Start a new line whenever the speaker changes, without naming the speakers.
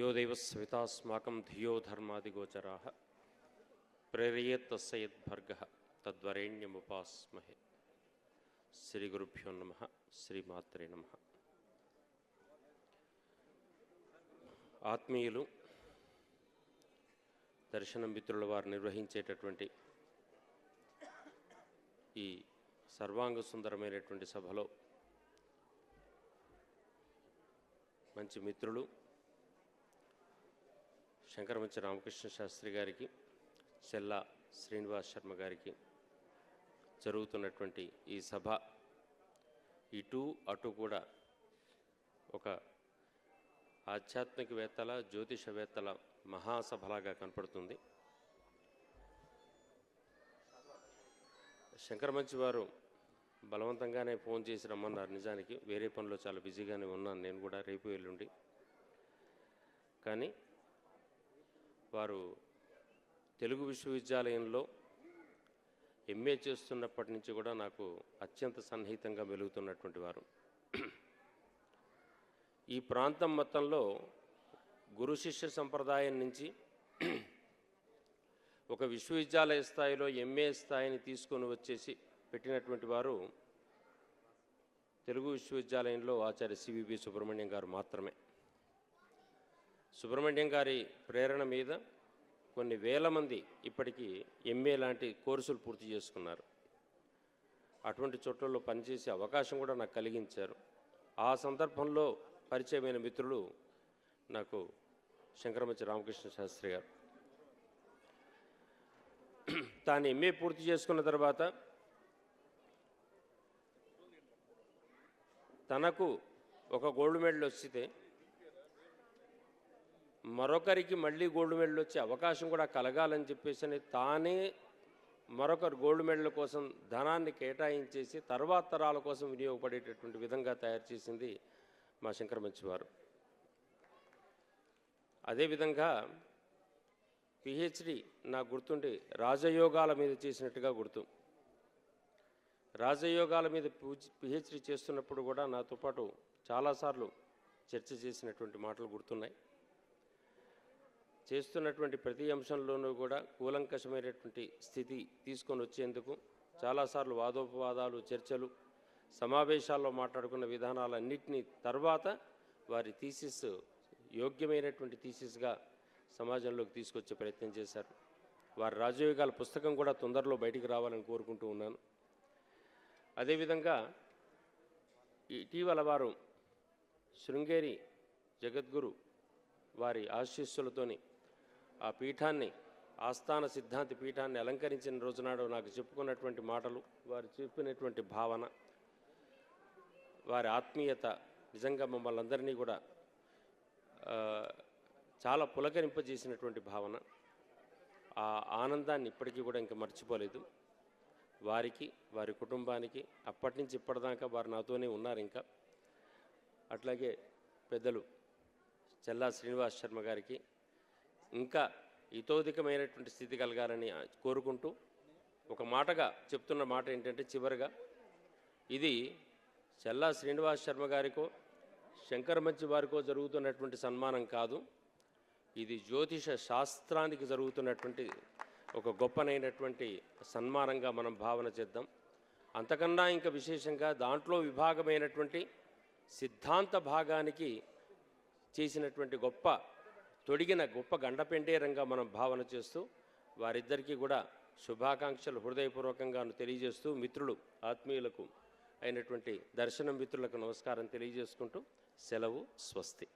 यो देवस्वितास्माकं धियो धर्मादिगोचराः प्रेरयेत् तस्य यद्भर्गः तद्वरेण्यमुपास्महे శ్రీగురుభ్యో నమ శ్రీమాత్రే నమ ఆత్మీయులు దర్శన మిత్రుల వారు నిర్వహించేటటువంటి ఈ సర్వాంగ సుందరమైనటువంటి సభలో మంచి మిత్రులు శంకరమంచి రామకృష్ణ శాస్త్రి గారికి చెల్లా శ్రీనివాస్ శర్మ గారికి జరుగుతున్నటువంటి ఈ సభ. ఇటు అటు కూడా ఒక ఆధ్యాత్మికవేత్తల జ్యోతిషవేత్తల మహాసభలాగా కనపడుతుంది. శంకరమంచి వారు బలవంతంగానే ఫోన్ చేసి రమ్మన్నారు నిజానికి. వేరే పనిలో చాలా బిజీగానే ఉన్నాను నేను కూడా రేపు ఎల్లుండి. కానీ వారు తెలుగు విశ్వవిద్యాలయంలో ఎంఏ చేస్తున్నప్పటి నుంచి కూడా నాకు అత్యంత సన్నిహితంగా వెలుగుతున్నటువంటి వారు. ఈ ప్రాంతం మొత్తంలో గురు శిష్య సంప్రదాయం నుంచి ఒక విశ్వవిద్యాలయ స్థాయిలో ఎంఏ స్థాయిని తీసుకొని వచ్చేసి పెట్టినటువంటి వారు తెలుగు విశ్వవిద్యాలయంలో ఆచార్య సివిబి సుబ్రహ్మణ్యం గారు మాత్రమే. సుబ్రహ్మణ్యం గారి ప్రేరణ మీద కొన్ని వేల మంది ఇప్పటికీ ఎంఏ లాంటి కోర్సులు పూర్తి చేసుకున్నారు. అటువంటి చోట్లలో పనిచేసే అవకాశం కూడా నాకు కలిగించారు. ఆ సందర్భంలో పరిచయమైన మిత్రులు నాకు శంకరమచ్చి రామకృష్ణ శాస్త్రి గారు. తాను ఎంఏ పూర్తి చేసుకున్న తర్వాత తనకు ఒక గోల్డ్ మెడల్ వస్తే మరొకరికి మళ్ళీ గోల్డ్ మెడల్ వచ్చే అవకాశం కూడా కలగాలని చెప్పేసి అని తానే మరొకరు గోల్డ్ మెడల్ కోసం ధనాన్ని కేటాయించేసి తర్వాత తరాల కోసం వినియోగపడేటటువంటి విధంగా తయారు చేసింది మా శంకర మంచివారు అదేవిధంగా పిహెచ్డి నాకు గుర్తుండి రాజయోగాల మీద చేసినట్టుగా గుర్తు. రాజయోగాల మీద పిహెచ్డి చేస్తున్నప్పుడు కూడా నాతో పాటు చాలాసార్లు చర్చ చేసినటువంటి మాటలు గుర్తున్నాయి. చేస్తున్నటువంటి ప్రతి అంశంలోనూ కూడా కూలంకషమైనటువంటి స్థితి తీసుకొని వచ్చేందుకు చాలాసార్లు వాదోపవాదాలు చర్చలు సమావేశాల్లో మాట్లాడుకున్న విధానాలన్నింటినీ తర్వాత వారి థీసిస్ యోగ్యమైనటువంటి థీసిస్గా సమాజంలోకి తీసుకొచ్చే ప్రయత్నం చేశారు. వారి రాజయోగాల పుస్తకం కూడా తొందరలో బయటికి రావాలని కోరుకుంటూ ఉన్నాను. అదేవిధంగా ఇటీవల వారు శృంగేరి జగద్గురు వారి ఆశీస్సులతోని ఆ పీఠాన్ని ఆస్థాన సిద్ధాంతి పీఠాన్ని అలంకరించిన రోజునాడు నాకు చెప్పుకున్నటువంటి మాటలు వారు చెప్పినటువంటి భావన వారి ఆత్మీయత నిజంగా మమ్మల్ని అందరినీ కూడా చాలా పులకరింపజేసినటువంటి భావన. ఆ ఆనందాన్ని ఇప్పటికీ కూడా ఇంకా మర్చిపోలేదు. వారికి వారి కుటుంబానికి అప్పటి నుంచి ఇప్పటిదాకా వారు నాతోనే ఉన్నారు ఇంకా. అట్లాగే పెద్దలు చెల్లా శ్రీనివాస్ శర్మ గారికి ఇంకా ఇతోధికమైనటువంటి స్థితి కలగాలని కోరుకుంటూ ఒక మాటగా చెప్తున్న మాట ఏంటంటే చివరిగా ఇది చెల్లా శ్రీనివాస్ శర్మ గారికో శంకర్ మంచి వారికో జరుగుతున్నటువంటి సన్మానం కాదు. ఇది జ్యోతిష శాస్త్రానికి జరుగుతున్నటువంటి ఒక గొప్పనైనటువంటి సన్మానంగా మనం భావన చేద్దాం. అంతకన్నా ఇంకా విశేషంగా దాంట్లో విభాగమైనటువంటి సిద్ధాంత భాగానికి చేసినటువంటి గొప్ప తొడిగిన గొప్ప గండపెండేరంగా మనం భావన చేస్తూ వారిద్దరికీ కూడా శుభాకాంక్షలు హృదయపూర్వకంగాను తెలియజేస్తూ మిత్రులు ఆత్మీయులకు అయినటువంటి దర్శనం మిత్రులకు నమస్కారం తెలియజేసుకుంటూ సెలవు స్వస్తి.